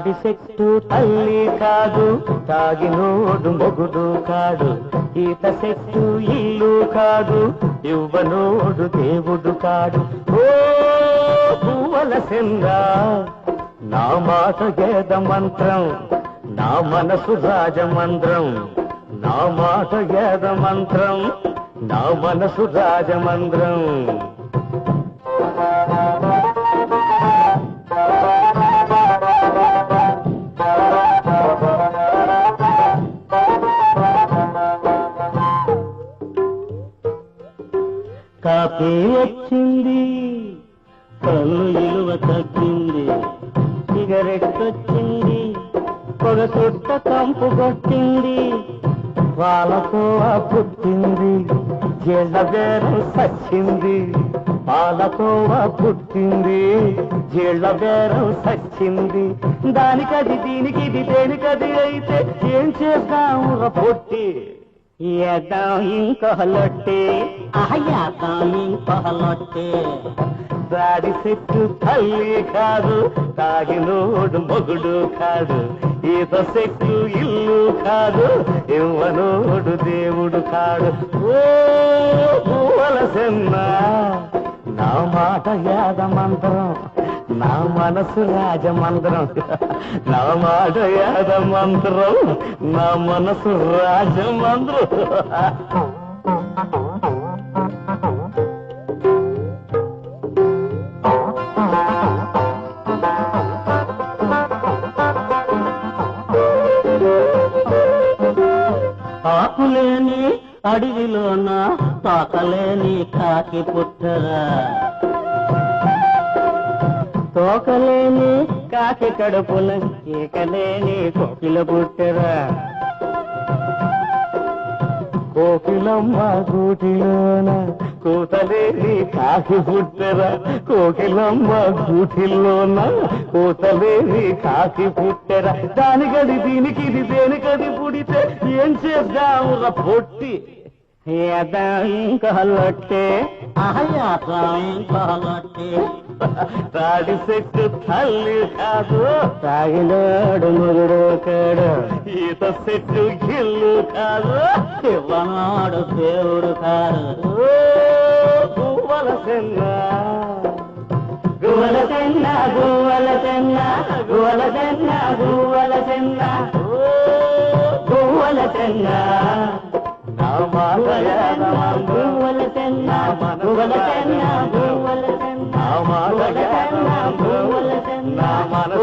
తాటి చెట్టు తల్లి కాదు తాగినోడు మొగుడు కాడు ఈత చెట్టు ఇల్లు కాదు ఇవ్వనోడు దేవుడు కాడు. ఓ పువ్వల సెందా నా మాట గేద మంత్రం నా మనసు రాజమంత్రం నా మాట గేద మంత్రం నా మనసు రాజమంత్రం కాపీ వచ్చింది కళ్ళు ఇలువ తగ్గింది సిగరెట్ వచ్చింది పొగ చుట్ట కంపు కొట్టింది పాలతో పుట్టింది జీళ్ళబేరం సచ్చింది పాలకోవ పుట్టింది జీళ్ళ బేరం సచ్చింది. దానికది దీనికి ఇది దేనికది అయితే ఏం చేద్దాం పొట్టి? ఏద్దాం ఇంకొహలొట్టి అహయ్యా ఇంకొహలొట్టే దాడి చెట్టు తల్లి కాదు తాగినోడు మొగుడు కాదు. ఈత చెట్టు ఇల్లు కాదు ఇవ్వనోడు దేవుడు కాడు. ఓ పువ్వల నా మాట యాద మంత్రం నా మనసు రాజమంత్రం నా మాట యాద మంత్రం నా మనసు రాజమంత్రం ఆకులేని అడవిలోన తోకలేని కాకి పుట్టరా. తోకలేని కాకి కడుపున కేకలేని కోకిల పుట్టరా. కోకిలమ్మ గూటిలోన కోతలేని కాకి పుట్టరా. కోకిలమ్మ గూటిలోన కోతలేని కాకి పుట్టరా. దానికది దీనికి ఇది దేనికది పుడితే ఏం చేద్దామురా పొట్టి? ఏదా ఇంకా లొట్టే ఇంకొహలొట్టే తాడి చెట్టు తల్లి కాదు. తాగినాడు ముగుడు కాడు. ఈత చెట్టు గిల్లు కాదు. ఇవ్వనాడు దేవుడు కాదు. ఓ పువ్వల చెన్న. గువల చెన్న గువ్వల చెన్న గువల చెన్న గువ్వల చెన్న. గువ్వల చెన్న. నా మాట భూవల కన్నా భూవల కన్నా నా మనసు